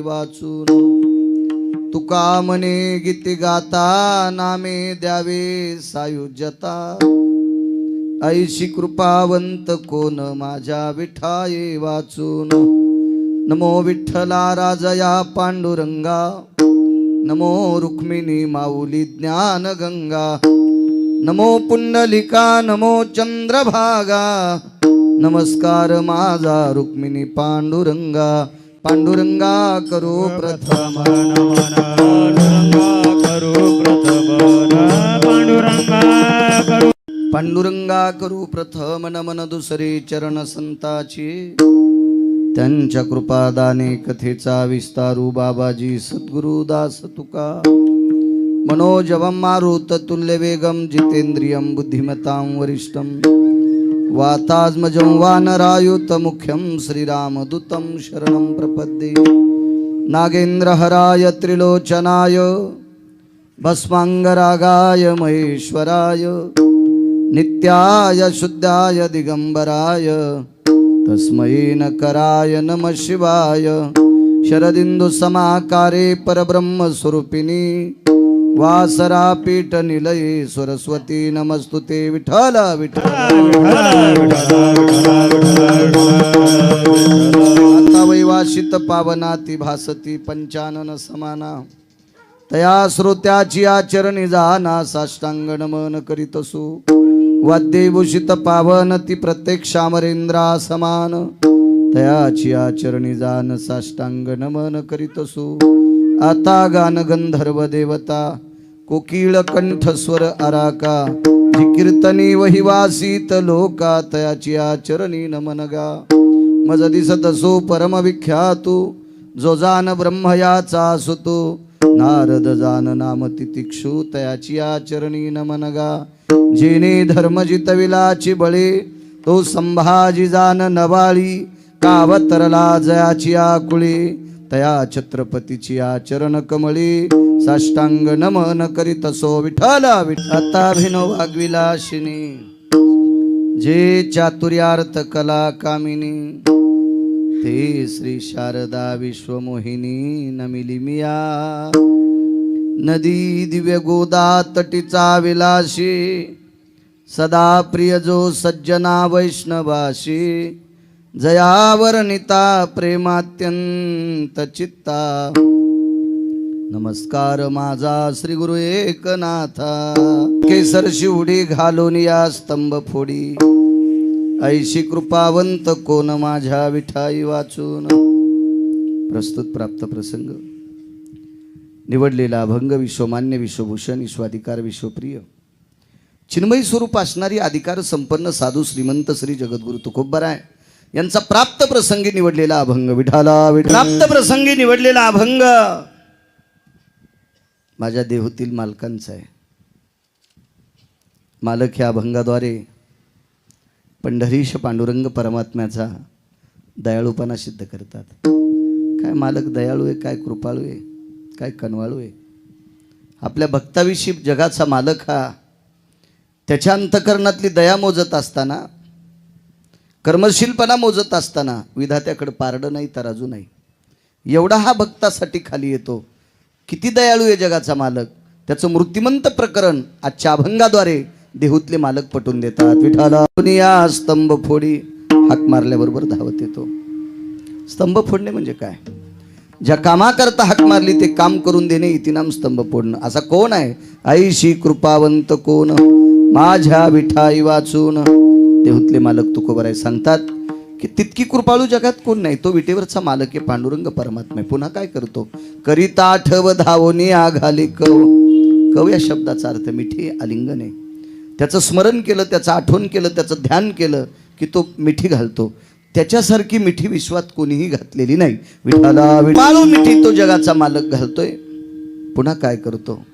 वाचून. तुका म्हणे गीती गाता नामे द्यावे सायुज्यता. ऐशी कृपावंत कोण माझ्या विठाये वाचून. नमो विठ्ठला राजया पांडुरंगा. नमो रुक्मिणी माऊली ज्ञान गंगा नमो पुंडलिका नमो चंद्रभागा. नमस्कार माझा रुक्मिणी पांडुरंगा. पांडुरंगा करो प्रथम करू प्रथम पांडुरंगा करू पांडुरंगा करू प्रथम नमन दुसरे चरण संताची. त्यांच्या कृपादाने कथेचा विस्तारू बाबाजी सद्गुरु दास तुका. मनोजवम मारुत तुल्य वेगम जितेंद्रियम बुद्धिमतां वरिष्ठम. वातात्मजं वानरायुत मुख्यं श्रीरामदूतं शरणं प्रपद्ये। नागेन्द्रहराय त्रिलोचनाय भस्माङ्गरागाय महेश्वराय नित्याय शुद्धाय दिगंबराय तस्मै नकराय नमः शिवाय। शरदिन्दुसमाकारे परब्रह्मस्वरूपिणी वासरा पीठ निलये सरस्वती नमस्तुते विठ्ठल विठ्ठल. वैवाशित पावनाती भासती पंचानन समाना. तया श्रोत्याची आचरणी जाना साष्टांग नमन करीतसु वाद्यभूषित पावन ती प्रत्येक अमरेंद्रा समान. तयाची आचरणी जान साष्टांग नमन करीतसु आता गान गंधर्व देवता कोकिळ कंठस्वर अराका जी कीर्तनी वहिवासीत लोका तयाची आचरणी नमन गा मज दिसत असो परम जो जान ब्रह्मयाचा असतो. सुतो नारद जान नाम तितिक्षु तयाची आचरणी नमन गा जेने धर्म जितविलाची बळे तो संभाजी जान नवाळी कावतरला जयाची आकुळे. तया छत्रपतीची आचरण कमळी साष्टांग नमन करीत असो विठाला विठाता भिनो वागविलाशिनी जे चातुर्यार्थ कला कामिनी ते श्री शारदा विश्वमोहिनी नमिली मिया. नदी दिव्य गोदा तटीचा विलाशी सदा प्रिय जो सज्जना वैष्णवाशी जयावरनिता प्रेमात्यंत चित्ता. नमस्कार माझा श्री गुरु एकनाथा. केसर शिवडी घालून या स्तंभ फोडी. ऐशी कृपावंत कोण माझ्या विठाई वाचून. प्रस्तुत प्राप्त प्रसंग. निवडलेला अभंग विश्वमान्य विश्वभूषण विश्वाधिकार विश्वप्रिय. चिन्मयी स्वरूप असणारी अधिकार संपन्न साधू श्रीमंत श्री जगद्गुरु तुकोबराय यांचा प्राप्त प्रसंगी निवडलेला अभंग. विठाला विठ- प्राप्त प्रसंगी निवडलेला अभंग. माझ्या देहूतील मालकांचा आहे. मालक ह्या अभंगाद्वारे पंढरीश पांडुरंग परमात्म्याचा दयाळूपणा सिद्ध करतात. काय मालक दयाळू आहे काय कृपाळू आहे काय कनवाळू आहे? आपल्या भक्ताविषयी जगाचा मालक हा त्याच्या अंतकरणातली दया मोजत असताना कर्मशीलपणा मोजत असताना विधात्याकडे पारडं नाही तराजू नाही. एवढा हा भक्तासाठी खाली येतो. किती दयाळू आहे जगाचा मालक. त्याचं मृत्युमंत प्रकरण आजच्या अभंगाद्वारे देहूतले मालक पटून देतात. विठाला स्तंभ फोडी. हाक मारल्याबरोबर धावत येतो. स्तंभ फोडणे म्हणजे काय? ज्या कामाकरता हाक मारली ते काम करून देणे इतिनाम स्तंभ फोडणं. असा कोण आहे? आईशी कृपावंत कोण? माझ्या विठाई वाचून. देहूतले मालक तुकोबराय सांगतात की तितकी कृपाळू जगात कोण नाही. तो विटेवरचा मालक आहे पांडुरंग परमात्मा. पुन्हा काय करतो? करिता आठव धावोनी आघाले कव. कव या शब्दाचा अर्थ मिठी आलिंगन आहे. त्याचं स्मरण केलं त्याचं आठवण केलं त्याचं ध्यान केलं की तो मिठी घालतो. त्याच्यासारखी मिठी विश्वात कोणीही घातलेली नाही. विठाला विठाळू मिठी. तो जगाचा मालक घालतोय. पुन्हा काय करतो?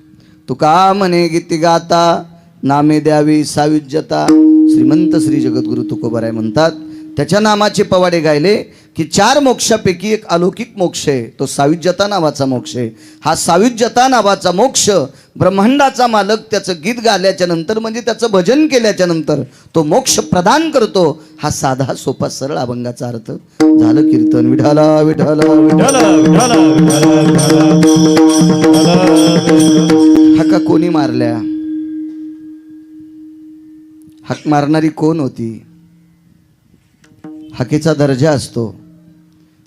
तुका म्हणे गीती गाता नामे द्यावी सायुज्यता. श्रीमंत श्री जगद्गुरु तुकोबराय म्हणतात त्याच्या नामाचे पवाडे गायले की चार मोक्षापैकी एक अलौकिक मोक्ष आहे तो सायुज्यता नावाचा मोक्ष आहे. हा सायुज्यता नावाचा मोक्ष ब्रह्मांडाचा मालक त्याचं गीत गाल्याच्या नंतर म्हणजे त्याचं भजन केल्याच्यानंतर तो मोक्ष प्रदान करतो. हा साधा सोपा सरळ अभंगाचा अर्थ. झालं कीर्तन. विठाला विठाला विठाला विठाला विठाला विठाला विठाला हाका कोणी मारल्या? हाक मारणारी कोण होती? हाकेचा दर्जा असतो.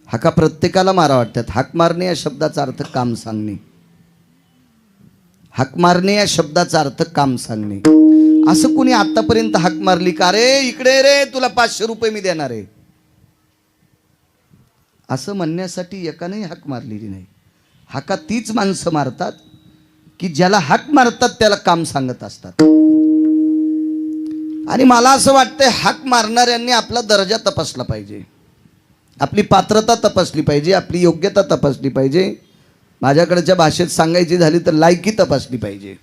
हाका प्रत्येकाला मारा वाटतात. हाक मारणे या शब्दाचा अर्थ काम सांगणे. हाक मारणे या शब्दाचा अर्थ काम सांगणे. असं कोणी आतापर्यंत हाक मारली का? रे इकडे रे तुला पाचशे रुपये मी देणार आहे. असं म्हणण्यासाठी एकानेही हाक मारलेली नाही. हाका तीच माणसं मारतात की ज्याला हाक मारतात त्याला काम सांगत असतात. आणि मला असं वाटतंय हाक मारणाऱ्यांनी आपला दर्जा तपासला पाहिजे. आपली पात्रता तपासली पाहिजे आपली योग्यता तपासली पाहिजे. माझ्याकडच्या भाषेत सांगायची झाली तर लायकी तपासली पाहिजे.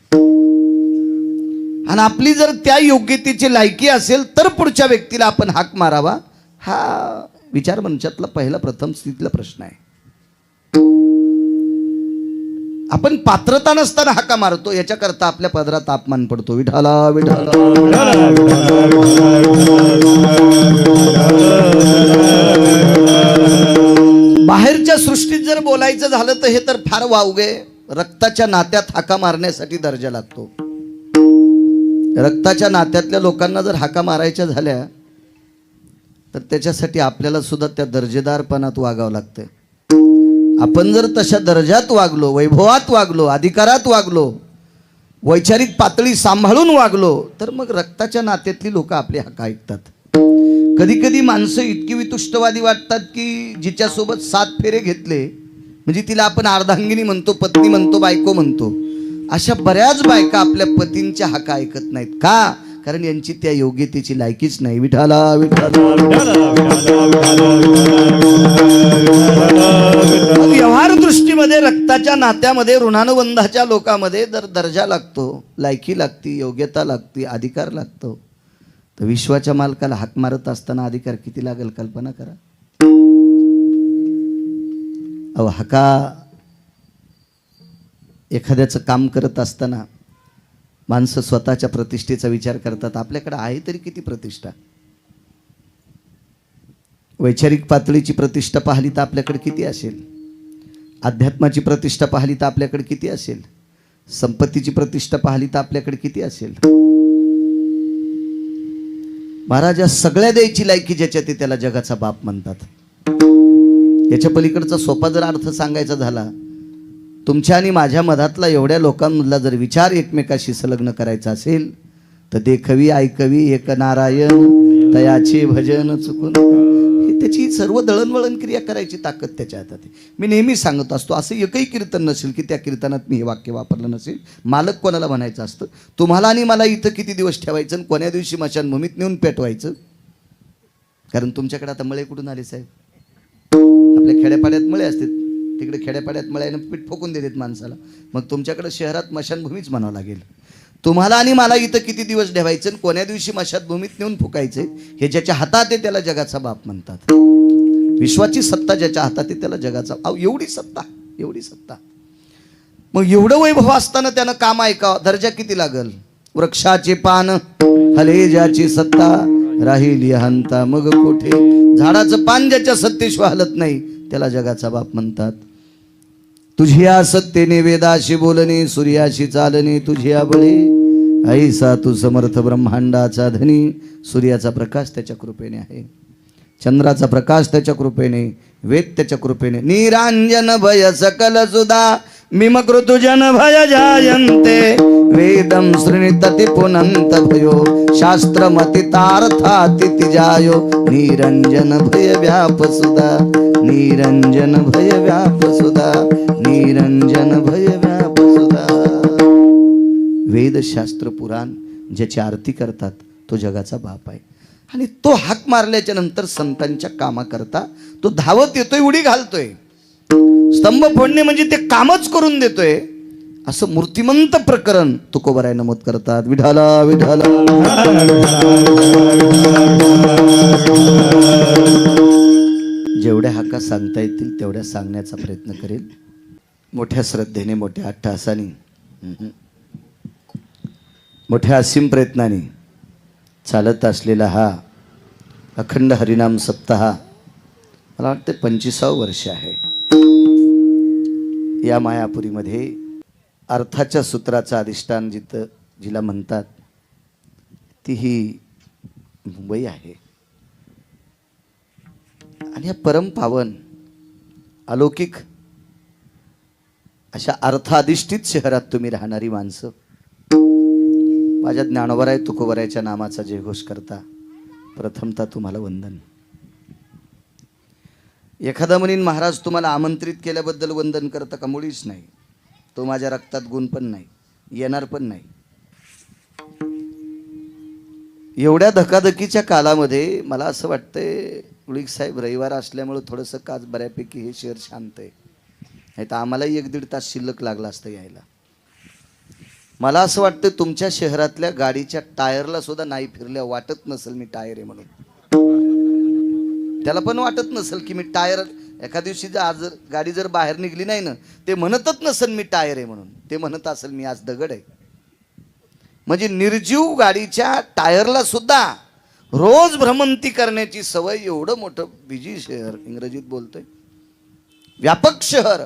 आणि आपली जर त्या योग्यतेची लायकी असेल तर पुढच्या व्यक्तीला आपण हाक मारावा हा विचार मंचातला पहिला प्रथम स्थितीतला प्रश्न आहे. आपण पात्रता नसताना हाका मारतो याच्याकरता आपल्या पदरात तापमान पडतो. विठाला विठाला बाहेरच्या सृष्टीत जर बोलायचं झालं तर हे तर फार वावगे. रक्ताच्या नात्यात हाका मारण्यासाठी दर्जा लागतो. रक्ताच्या नात्यातल्या लोकांना जर हाका मारायच्या झाल्या तर त्याच्यासाठी आपल्याला सुद्धा त्या दर्जेदारपणात वागावं लागतंय. आपण जर तशा दर्जात वागलो वैभवात वागलो अधिकारात वागलो वैचारिक पातळी सांभाळून वागलो तर मग रक्ताच्या नात्यातली लोक आपले हक्क ऐकतात कधी कधी माणसं इतकी वितुष्टवादी वाटतात की जिच्यासोबत सात फेरे घेतले म्हणजे तिला आपण अर्धांगिनी म्हणतो पत्नी म्हणतो बायको म्हणतो अशा बऱ्याच बायका आपल्या पतींच्या हक्का ऐकत नाहीत का कारण यांची त्या योग्यतेची लायकीच नाही विठाला विठाला रक्ताच्या नात्यामध्ये ऋणानुबंधाच्या लोकांमध्ये जर दर्जा लागतो लायकी लागती योग्यता लागती अधिकार लागतो तर विश्वाच्या मालकाला हाक मारत असताना अधिकार किती लागेल कल्पना करा. अहो हाका एखाद्याचं काम करत असताना माणसं स्वतःच्या प्रतिष्ठेचा विचार करतात आपल्याकडे आहे तरी किती प्रतिष्ठा? वैचारिक पातळीची प्रतिष्ठा पाहिली तर आपल्याकडे किती असेल? अध्यात्माची प्रतिष्ठा पाहिली तर आपल्याकडे किती असेल? संपत्तीची प्रतिष्ठा पाहिली तर आपल्याकडे किती असेल? महाराजा सगळ्या द्यायची लायकी ज्याच्यात ते त्याला जगाचा बाप म्हणतात. याच्या पलीकडचा सोपा जर अर्थ सांगायचा झाला तुमच्या आणि माझ्या मधातला एवढ्या लोकांमधला जर विचार एकमेकाशी संलग्न करायचा असेल तर देखवी ऐकवी एक नारायण तयाचे भजन चुकून त्याची सर्व दळणवळण क्रिया करायची ताकद त्याच्या हातात आहे. मी नेहमी सांगत असतो असं एकही कीर्तन नसेल की त्या कीर्तनात मी हे वाक्य वापरलं नसेल. मालक कोणाला म्हणायचं असतं? तुम्हाला आणि मला इथं किती दिवस ठेवायचं आणि कोण्या दिवशी मशानभूमीत नेऊन पेटवायचं? कारण तुमच्याकडे आता मळे कुठून आले साहेब? आपल्या खेड्यापाड्यात मळे असतात. तिकडे खेड्यापाड्यात मळ्यानं पीठ ठोकून देतात माणसाला. मग तुमच्याकडे शहरात मशानभूमीच म्हणावं लागेल. तुम्हाला आणि मला इथं किती दिवस ठेवायचं आणि कोण्या दिवशी मशानभूमीत नेऊन फुकायचे हे ज्याच्या हातात आहे त्याला जगाचा बाप म्हणतात. विश्वाची सत्ता ज्याच्या हातात आहे त्याला जगाचा अहो एवढी सत्ता एवढी सत्ता. मग एवढं वैभव असताना त्यानं काम ऐकावं. दर्जा किती लागल? वृक्षाचे पान हले ज्याची सत्ता राहिली हंता मग कुठे? झाडाचं पान ज्याच्या सत्तेशिवाय हलत नाही त्याला जगाचा बाप म्हणतात. तुझी या सत्तेने वेदाशी बोलणे सूर्याशी चालणे तुझिया बळे ऐसा तू समर्थ ब्रह्मांडाचा धनी सूर्याचा प्रकाश त्याच्या कृपेने आहे. चंद्राचा प्रकाश त्याच्या कृपेने वेद त्याच्या कृपेने. निरांजन भय सकल सुधा मिमकृतुजन भय जायन्ते. वेदं शृणितति पुनन्त भयो शास्त्रमतितार्थातिथि जायो निरञ्जन भय व्याप सुधा निरञ्जन भय व्याप निरञ्जन भय व्याप वेदशास्त्र पुराण ज्याची आरती करतात तो जगाचा बाप आहे. आणि तो हाक मारल्याच्या नंतर संतांच्या कामाकरता तो धावत येतोय उडी घालतोय. स्तंभ फोडणे म्हणजे ते कामच करून देतोय. असं मूर्तिमंत प्रकरण तुकोबराय नमूद करतात. विढाला विढाला जेवढ्या हाका सांगता येतील तेवढ्या सांगण्याचा प्रयत्न करेल. मोठ्या श्रद्धेने मोठ्या अट्टहासाने हम्म. मोठ्या असीम प्रयत्नाने चालत असलेला हा अखंड हरिनाम सप्ताह मला वाटते पंचवीसावं वर्ष आहे. या मायापुरीमध्ये अर्थाच्या सूत्राचं अधिष्ठान जिथं जिला म्हणतात ती ही मुंबई आहे. आणि या परम पावन अलौकिक अशा अर्थाधिष्ठित शहरात तुम्ही राहणारी माणसं माझ्या ज्ञानोबराय तुकोबरायच्या नामाचा जयघोष करता. प्रथमतः तुम्हाला वंदन. एखादा म्हणीन महाराज तुम्हाला आमंत्रित केल्याबद्दल वंदन करतं का? मुळीच नाही. तो माझ्या रक्तात गुण पण नाही. येणार पण नाही. एवढ्या धकाधकीच्या कालामध्ये मला असं वाटतंय उळीक साहेब रविवार असल्यामुळं थोडंसं काच बऱ्यापैकी हे शहर शांत आहे. नाही तर आम्हालाही एक दीड तास शिल्लक लागला असतं यायला. मला असं वाटतं तुमच्या शहरातल्या गाडीच्या टायरला सुद्धा नाही फिरल्या वाटत नसेल मी टायर आहे म्हणून. त्याला पण वाटत नसेल की मी टायर एका दिवशी जर आज जर गाडी जर बाहेर निघली नाही ना ते म्हणतच नसेल मी टायर आहे म्हणून. ते म्हणत असेल मी आज दगड आहे. म्हणजे निर्जीव गाडीच्या टायरला सुद्धा रोज भ्रमंती करण्याची सवय एवढं मोठं बिजी शहर इंग्रजीत बोलतोय. व्यापक शहर.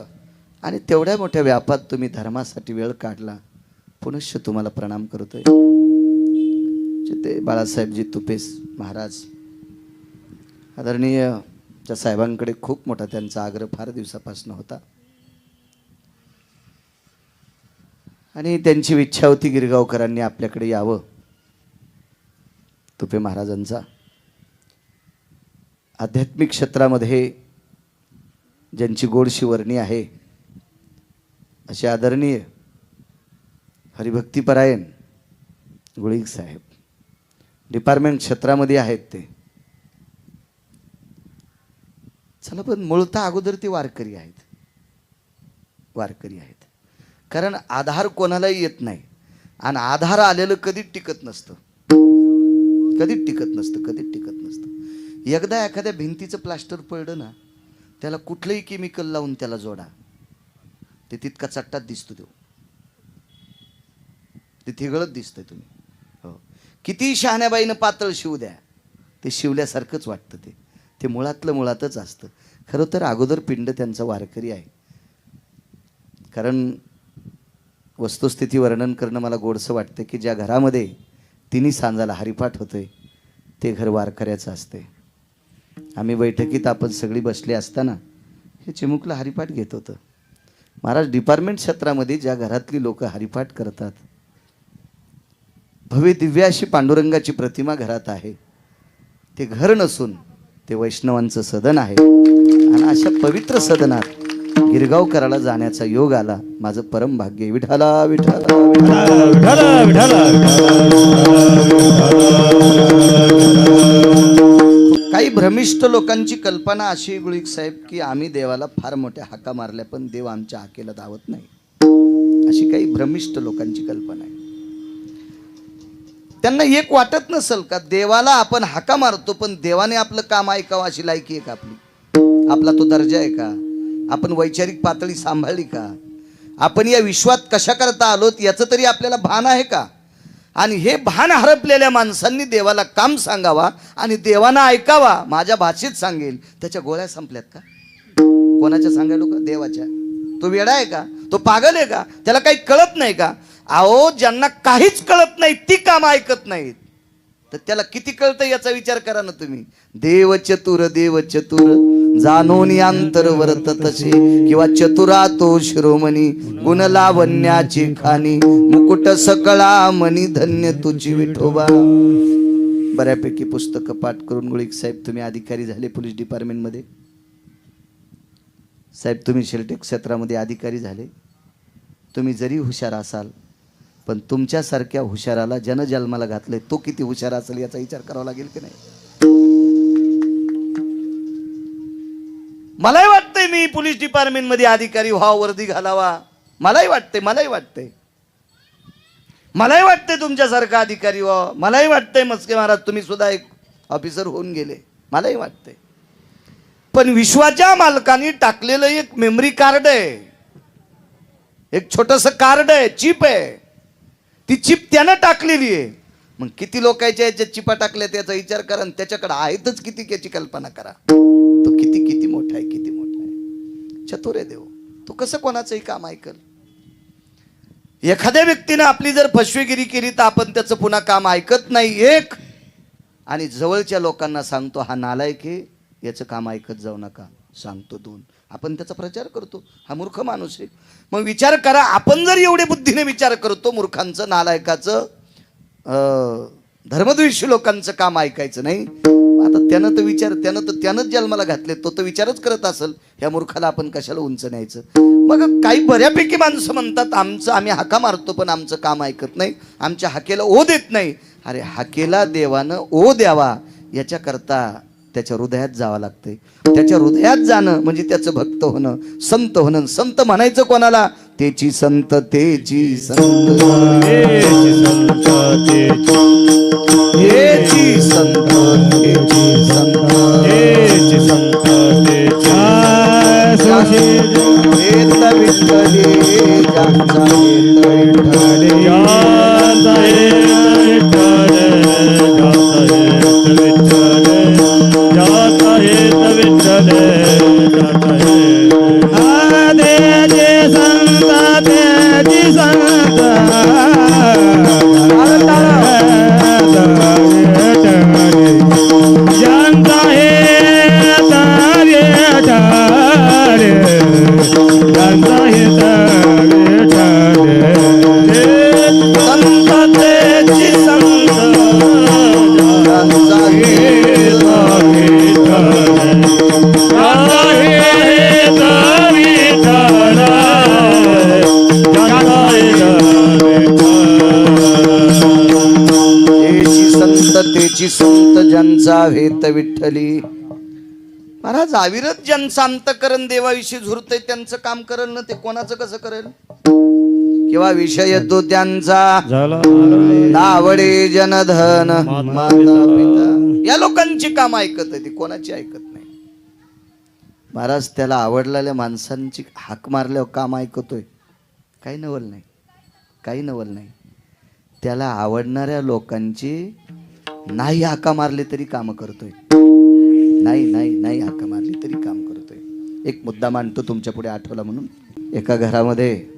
आणि तेवढ्या मोठ्या व्यापात तुम्ही धर्मासाठी वेळ काढला. पुनश्च तुम्हाला प्रणाम करतोय. ते बाळासाहेबजी तुपेस महाराज आदरणीय त्या साहेबांकडे खूप मोठा त्यांचा आग्रह फार दिवसापासून होता. आणि त्यांची इच्छा होती गिरगावकरांनी आपल्याकडे यावं तुपे महाराजांचा. आध्यात्मिक क्षेत्रामध्ये ज्यांची गोडशी वर्णी आहे असे आदरणीय हरिभक्तीपरायण गुळीक साहेब. डिपार्टमेंट क्षेत्रामध्ये आहेत ते. चला पण मूळतः अगोदर ते वारकरी आहेत. वारकरी आहेत. कारण आधार कोणालाही येत नाही. आणि आधार आलेलं कधीच टिकत नसतं. कधीच टिकत नसतं कधीच टिकत नसतं. एकदा एखाद्या भिंतीचं प्लास्टर पडलं ना त्याला कुठलंही केमिकल लावून त्याला जोडा. ते तितका चट्टात दिसतो देऊ ते थिगळत दिसतंय तुम्ही. हो. किती शहाण्याबाईनं पातळ शिवू द्या ते शिवल्यासारखंच वाटतं ते. ते मुळातलं मुळातच असतं. खरं तर अगोदर पिंड त्यांचा वारकरी आहे. कारण वस्तुस्थिती वर्णन करणं मला गोडसं वाटतं की ज्या घरामध्ये तिन्ही सांजाला हरिपाठ होतोय ते घर वारकऱ्याचं असते आम्ही बैठकीत आपण सगळी बसली असताना हे चिमुकलं हरिपाठ घेत होतं. महाराज डिपार्टमेंट क्षेत्रामध्ये ज्या घरातली लोकं हरिपाठ करतात भव्य दिव्य अशी पांडुरंगाची प्रतिमा घरात आहे. ते घर नसून ते वैष्णवांचं सदन आहे. आणि अशा पवित्र सदनात गिरगावकराला जाण्याचा योग आला. माझं परम भाग्य. विठाला विठाला विठाला. विठाला विठाला काही भ्रमिष्ठ लोकांची कल्पना अशी गुळीक साहेब की आम्ही देवाला फार मोठ्या हाका मारल्या पण देव आमच्या हाकेला धावत नाही. अशी काही भ्रमिष्ठ लोकांची कल्पना आहे. त्यांना एक वाटत नसल का देवाला आपण हाका मारतो पण देवाने आपलं काम ऐकावं अशी लायकी आहे का आपली? आपला तो दर्जा आहे का? आपण वैचारिक पातळी सांभाळली का? आपण या विश्वात कशा करता आलोत याचं तरी आपल्याला भान आहे का? आणि हे भान हरपलेल्या माणसांनी देवाला काम सांगावा आणि देवानं ऐकावा माझ्या भाषेत सांगेल. त्याच्या गोळ्या संपल्यात का? कोणाच्या सांगायलो का? देवाच्या. तो वेडा आहे का? तो पागल आहे का? त्याला काही कळत नाही का? अहो ज्यांना काहीच कळत नाही ती काम ऐकत नाहीत. तर त्याला किती कळतं याचा विचार करा ना तुम्ही. देव चतुर देव चतुर जाणून अंतर वर्त तसे किंवा चतुरा तो शिरोमणी गुण लावण्याची खाणी. मुकुट सकळा मणी धन्य तुझी विठोबा. बऱ्यापैकी पुस्तकं पाठ करून गुळीक साहेब तुम्ही अधिकारी झाले पोलीस डिपार्टमेंटमध्ये. साहेब तुम्ही शेलटेक क्षेत्रामध्ये अधिकारी झाले. तुम्ही जरी हुशार असाल पण तुमच्यासारख्या हुशाराला जनजन्माला घातलंय तो किती हुशार असेल याचा विचार करावा लागेल की नाही? मलाही वाटतंय मी पोलीस डिपार्टमेंटमध्ये अधिकारी व्हा वर्दी घालावा. मलाही वाटतंय मलाही वाटतंय. मलाही वाटतंय तुमच्यासारखा अधिकारी व्हा. मलाही वाटतंय मस्के महाराज तुम्ही सुद्धा एक ऑफिसर होऊन गेले. मलाही वाटतंय. पण विश्वाच्या मालकाने टाकलेलं एक मेमरी कार्ड आहे. एक छोटस कार्ड आहे चिप आहे. ती चिप त्यानं टाकलेली आहे. मग किती लोकांच्या याच्यात चिपा टाकल्या त्याचा विचार करा आणि त्याच्याकडे आहेतच किती याची कल्पना करा. तो किती किती मोठा आहे किती मोठा आहे. चतुर आहे देव. तो कसं कोणाचंही काम ऐकल? एखाद्या व्यक्तीनं आपली जर फसवेगिरी केली तर आपण त्याचं पुन्हा काम ऐकत नाही एक. आणि जवळच्या लोकांना सांगतो हा नालायक आहे याचं काम ऐकत जाऊ नका. सांगतो दोन. आपण त्याचा प्रचार करतो. हा मूर्ख माणूस आहे. मग विचार करा आपण जर एवढे बुद्धीने विचार करतो मूर्खांचं नालायकाचं अं, धर्मद्वेषी लोकांचं काम ऐकायचं नाही. आता त्यानं तर विचार त्यानं तर त्यानंच जन्माला घातले तो तर विचारच करत असेल ह्या मूर्खाला आपण कशाला उंच न्यायचं? मग काही बऱ्यापैकी माणसं म्हणतात आमचं आम्ही हाका मारतो पण आमचं काम ऐकत नाही आमच्या हाकेला ओ देत नाही. अरे हाकेला देवानं ओ द्यावा याच्याकरता त्याच्या हृदयात जावं लागतंय. त्याच्या हृदयात जाणं म्हणजे त्याचं भक्त होणं संत होणं. संत म्हणायचं कोणाला? तेची संत तेची संत. तेची संत तेची संत तेची संत. विठ्ठली. महाराज अविरत ज्यांचं अंतकरण देवाविषयी झुरतय त्यांचं काम करेल ना ते? कोणाचं कसं करेल? किंवा विषय तो त्यांचा? नावडे जनधन. या लोकांची काम ऐकत आहे ती कोणाची ऐकत नाही? महाराज त्याला आवडलेल्या माणसांची हाक मारल्यावर काम ऐकतोय. काही नवल नाही. काही नवल नाही. त्याला आवडणाऱ्या लोकांची नाही हाका मारले तरी काम करतोय. नाही नाही नाही हाका मारली तरी काम करतोय. एक मुद्दा मांडतो तुमच्यापुढे आठवला म्हणून. एका घरामध्ये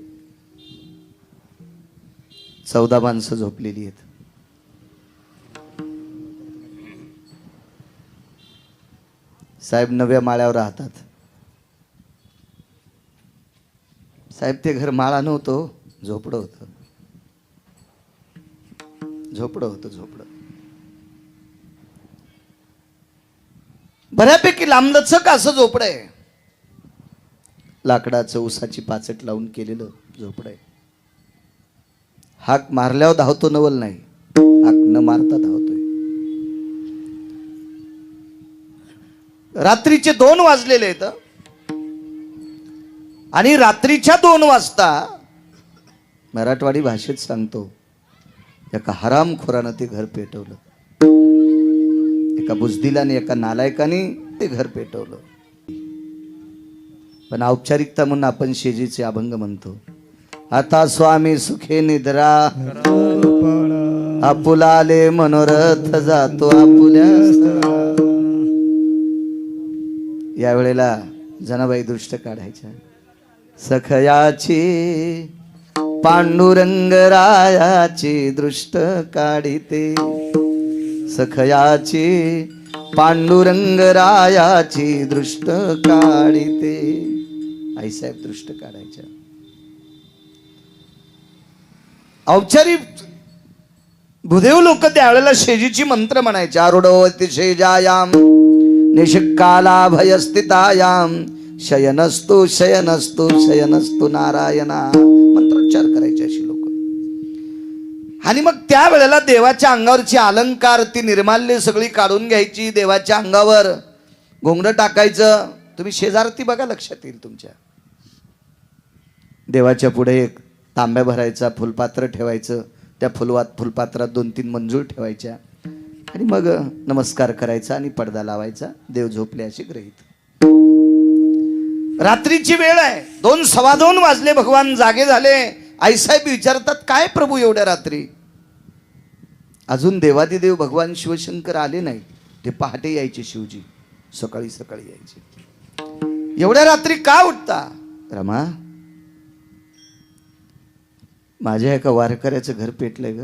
चौदा माणसं झोपलेली आहेत. साहेब नव्या माळ्यावर राहतात. साहेब ते घर माळा नव्हतं झोपडं होतं. झोपडं होतं झोपडं. बऱ्यापैकी लांबलचक असं झोपडं आहे. लाकडाचं उसाची पाचट लावून केलेलं झोपडं आहे. हाक मारल्यावर धावतो नवल नाही. हाक न मारता धावतोय. रात्रीचे दोन वाजलेले आहेत आणि रात्रीच्या दोन वाजता मराठवाडी भाषेत सांगतो एका हरामखोरानं ते घर पेटवलं. एका बुजदिलाने एका नालायकाने ते घर पेटवलं. पण औपचारिकता म्हणून आपण शेजीचे अभंग म्हणतो. आता स्वामी सुखे निद्रा. आपुलाले मनोरथ जातो आपुल्या यावेळेला या वेळेला जनाबाई दृष्ट काढायच्या. सखयाची पांडुरंग रायाची दृष्ट काढिते. सखयाची पांडुरंग रायाची दृष्ट काढिते. आईसाहेब दृष्ट काढायच्या. औपचारिक भुदेव लोक त्यावेळेला शेजीची मंत्र म्हणायचे आरुढवती शेजायाम निशिकाला भयस्थितायाम शयनस्तु शयनस्तु शयनस्तु नारायणा. मंत्रोच्चार करायचे अशी. आणि मग त्या वेळेला देवाच्या अंगावरची अलंकार ती निर्माल्य सगळी काढून घ्यायची देवाच्या अंगावर. घोंगडं टाकायचं. तुम्ही शेजारती बघा लक्षात येईल तुमच्या. देवाच्या पुढे एक तांब्या भरायचा फुलपात्र ठेवायचं. त्या फुलवात फुलपात्रात दोन तीन मंजूर ठेवायच्या. आणि मग नमस्कार करायचा आणि पडदा लावायचा. देव झोपले असे ग्रहित रात्रीची वेळ आहे. दोन सव्वा दोन वाजले. भगवान जागे झाले. आईसाहेब विचारतात काय प्रभू एवढ्या रात्री? अजून देवादिदेव भगवान शिवशंकर आले नाही ते पहाटे यायचे शिवजी. सकाळी सकाळी यायचे. एवढ्या रात्री का उठता? रमा माझ्या एका वारकऱ्याचं घर पेटलंय ग.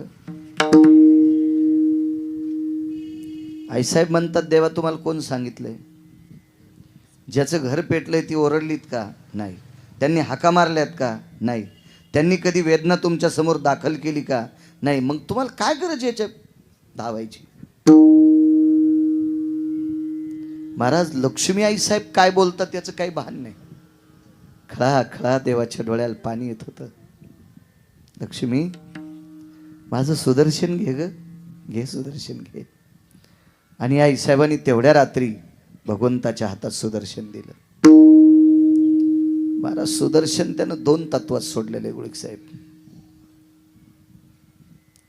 आईसाहेब म्हणतात देवा तुम्हाला कोण सांगितलंय? ज्याचं घर पेटलंय ती ओरडलीत का? नाही. त्यांनी हाका मारल्यात का? नाही. त्यांनी कधी वेदना तुमच्यासमोर दाखल केली का? नाही मग तुम्हाला काय गरज याच्या धावायची? महाराज लक्ष्मी आई साहेब काय बोलतात याचं काही भान नाही. खळा खळा देवाच्या डोळ्याला पाणी येत होतं. लक्ष्मी माझं सुदर्शन घे ग. घे सुदर्शन घे. आणि आई साहेबांनी तेवढ्या रात्री भगवंताच्या हातात सुदर्शन दिलं. महाराज सुदर्शन त्यानं दोन तत्वात सोडलेले गुळिक साहेब.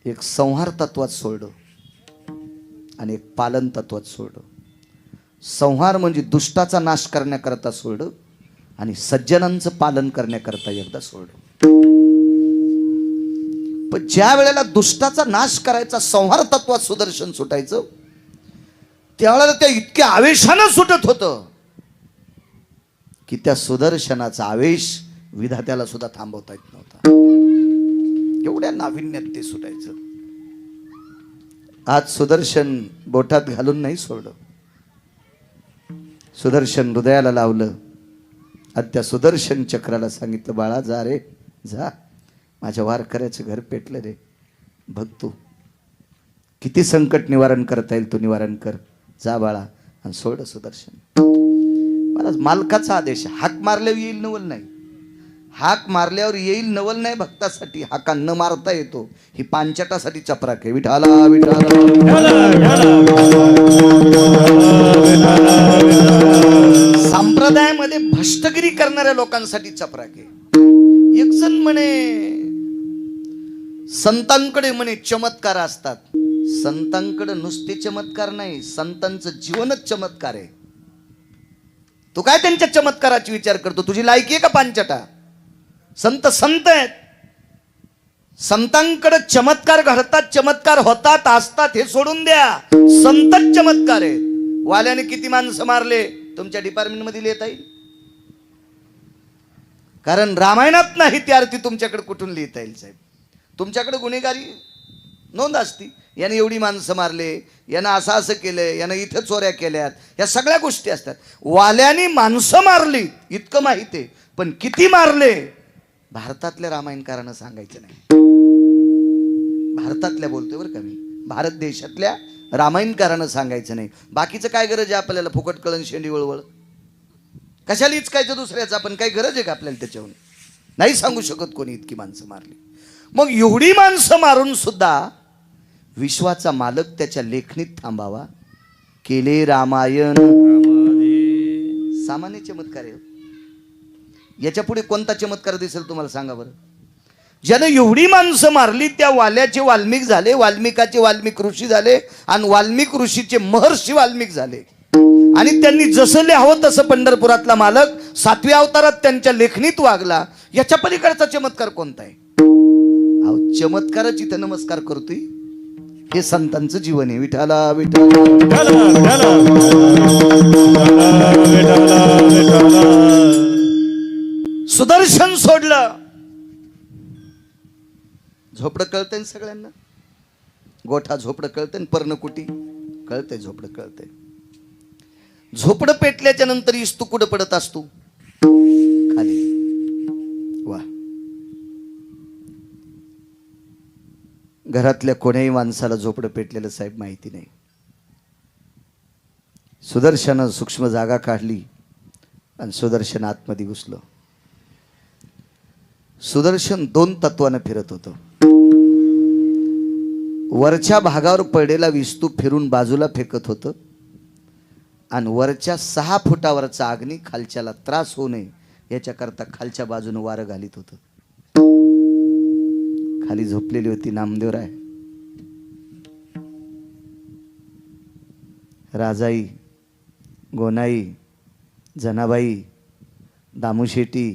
एक संहार तत्वात सोडलं आणि एक पालन तत्वात सोडलं. संहार म्हणजे दुष्टाचा नाश करण्याकरता सोडलं आणि सज्जनांचं पालन करण्याकरता एकदा सोडलं. पण ज्या वेळेला दुष्टाचा नाश करायचा संहार तत्वात सुदर्शन सुटायचं त्यावेळेला त्या इतक्या आवेशानं सुटत होतं. की त्या सुदर्शनाचा आवेश विधात्याला सुद्धा थांबवता येत नव्हता. एवढ्या नाविन्यात ते सुटायचं. आज सुदर्शन बोटात घालून नाही सोडलं. सुदर्शन हृदयाला लावलं. आणि त्या सुदर्शन चक्राला सांगितलं बाळा जा रे जा. माझ्या वारकऱ्याचं घर पेटलं रे. बघ तू. किती संकट निवारण करता येईल तू निवारण कर. जा बाळा आणि सोड सुदर्शन. महाराज मालकाचा आदेश हाक मारल्यावर येईल नवल नाही. हाक मारल्यावर येईल नवल नाही भक्तासाठी. हाका न मारता येतो. ही पांचटासाठी चपराक आहे. विठाला विठाला संप्रदायामध्ये भ्रष्टगिरी करणाऱ्या लोकांसाठी चपराक आहे. एक जण म्हणे संतांकडे म्हणे चमत्कार असतात. संतांकडे नुसते चमत्कार नाही. संतांचं जीवनच चमत्कार आहे. तू काय त्यांच्या चमत्काराची विचार करतो? तुझी लायकी आहे का पांचटा? संत संत आहेत. संतांकडे चमत्कार घडतात चमत्कार होतात असतात हे सोडून द्या. संतच चमत्कार आहेत. वाल्याने किती माणसं मारले? तुमच्या डिपार्टमेंटमध्ये लिहिता येईल. कारण रामायणात नाही ती आरती तुमच्याकडे कुठून लिहिता येईल साहेब? तुमच्याकडे गुन्हेगारी नोंद असती. यांनी एवढी माणसं मारले यानं असं असं केलं यानं इथं चोऱ्या केल्यात. या सगळ्या गोष्टी असतात. वाल्याने माणसं मारली इतकं माहीत आहे. पण किती मारले? भारतातल्या रामायणकारानं सांगायचं नाही. भारतातल्या बोलतोय बरं का मी. भारत देशातल्या रामायणकारानं सांगायचं नाही. बाकीचं काय गरज आहे आपल्याला? फुकट कळण शेंडी वळवळ? कशाला इचकायचं दुसऱ्याचं? आपण काही गरज आहे का आपल्याला त्याच्याहून नाही सांगू शकत कोणी इतकी माणसं मारली. मग एवढी माणसं मारून सुद्धा विश्वाचा मालक त्याच्या लेखणीत थांबावा. केले रामायण. सामान्य चमत्कार आहे हो. याच्यापुढे कोणता चमत्कार दिसेल तुम्हाला सांगा बरं? ज्यानं एवढी माणसं मारली त्या वाल्याचे वाल्मिक झाले वाल्मिकाचे वाल्मिक ऋषी झाले आणि वाल्मिक ऋषीचे महर्षी वाल्मिक झाले. आणि त्यांनी जसं लिहावं तसं पंढरपुरातला मालक सातव्या अवतारात त्यांच्या लेखणीत वागला. याच्या पलीकडचा चमत्कार कोणता आहे? चमत्कारच इथं नमस्कार करतोय. हे संतांचं जीवन आहे. विठाला विठाला सुदर्शन सोडलं. झोपडं कळतंय सगळ्यांना? गोठा झोपडं कळतंय पर्णकुटी. कळतंय झोपडं कळतंय. झोपडं पेटल्याच्या नंतर इस्तू कुठं पडत असतो खाली वा घरातल्या कोण्याही माणसाला झोपडं पेटलेलं साहेब माहिती नाही. सुदर्शनं सूक्ष्म जागा काढली आणि सुदर्शन आतमध्ये घुसलं. सुदर्शन दोन तत्वानं फिरत होतं. वरच्या भागावर पडलेला विस्तू फिरून बाजूला फेकत होतं आणि वरच्या सहा फुटावरचा अग्नी खालच्याला त्रास होऊ नये याच्याकरता खालच्या बाजूने वारं घालीत होतं. खाली झोपलेली होती नामदेवराय राजाई गोनाई जनाबाई दामू शेट्टी